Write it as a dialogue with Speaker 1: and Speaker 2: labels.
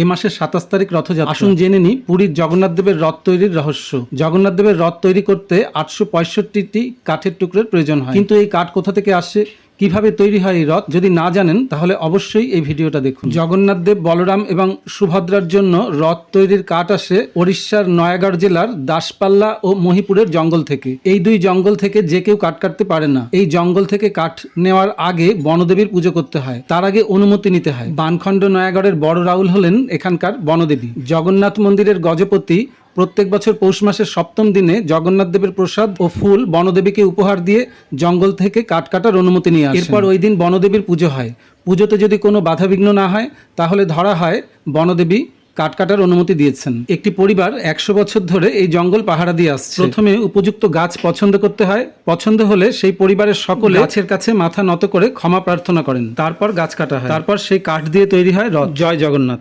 Speaker 1: এ মাসের সাতাশ তারিখ রথযাত্রা। আসুন জেনে নি পুরীর জগন্নাথ দেবের রথ তৈরির রহস্য। জগন্নাথ দেবের রথ তৈরি করতে আটশো পঁয়ষট্টিটি কাঠের টুকরোর প্রয়োজন হয়। কিন্তু এই কাঠ কোথা থেকে আসে? কীভাবে তৈরি হয় এই রথ, যদি না জানেন, তাহলে অবশ্যই এই ভিডিওটা দেখুন। জগন্নাথ দেব, বলরাম এবং সুভদ্রার জন্য রথ তৈরির কাঠ আসে ওড়িশার নয়াগড় জেলার দাসপাল্লা ও মহিপুরের জঙ্গল থেকে। এই দুই জঙ্গল থেকে যে কেউ কাঠ কাটতে পারে না। এই জঙ্গল থেকে কাঠ নেওয়ার আগে বনদেবীর পুজো করতে হয়। তার আগে অনুমতি নিতে হয়। বানখণ্ড নয়াগড়ের বড় রাউল হলেন এখানকার বনদেবী। জগন্নাথ মন্দিরের গজপতি প্রত্যেক বছর পৌষ মাসের সপ্তম দিনে জগন্নাথ দেবের প্রসাদ ও ফুল বনদেবীকে উপহার দিয়ে জঙ্গল থেকে কাঠ কাটার অনুমতি নিয়ে আসে এরপর ওই দিন বনদেবীর পুজো হয়। পুজোতে যদি কোনো বাধাবিঘ্ন না হয় তাহলে ধরা হয় বনদেবী কাঠ কাটার অনুমতি দিয়েছেন। একটি পরিবার একশো বছর ধরে এই জঙ্গল পাহারা দিয়ে আসছে। প্রথমে উপযুক্ত গাছ পছন্দ করতে হয়। পছন্দ হলে সেই পরিবারের সকলে গাছের কাছে মাথা নত করে ক্ষমা প্রার্থনা করেন। তারপর গাছ কাটা হয়। তারপর সেই কাঠ দিয়ে তৈরি হয় জয় জগন্নাথ।